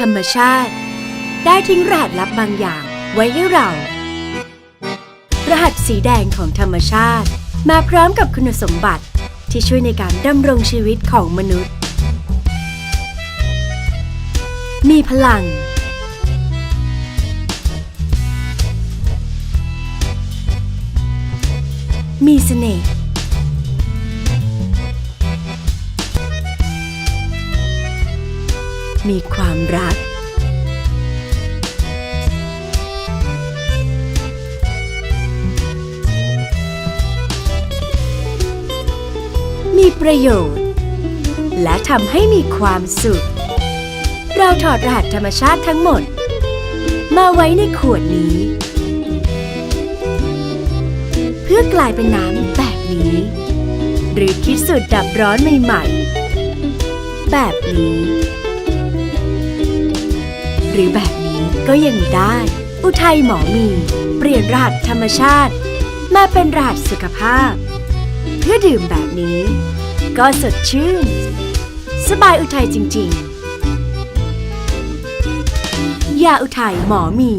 ธรรมชาติ ได้ทิ้งรหัสลับบางอย่างไว้ให้เรา รหัสสีแดงของธรรมชาติ มาพร้อมกับคุณสมบัติที่ช่วยในการดำรงชีวิตของมนุษย์ มีพลัง มีเสน่ห์ มีความรัก มีประโยชน์ และทำให้มีความสุข เราถอดรหัสธรรมชาติทั้งหมด มาไว้ในขวดนี้ เพื่อกลายเป็นน้ำแบบนี้ หรือคิดสูตรดับร้อนใหม่ๆ แบบนี้ หรือแบบนี้ก็ยังได้ อุทัยหมอมี เปลี่ยนรหัสธรรมชาติ มาเป็นรหัสสุขภาพ เพื่อดื่มแบบนี้ ก็สดชื่น สบายอุทัยจริง ๆ ยาอุทัยหมอมี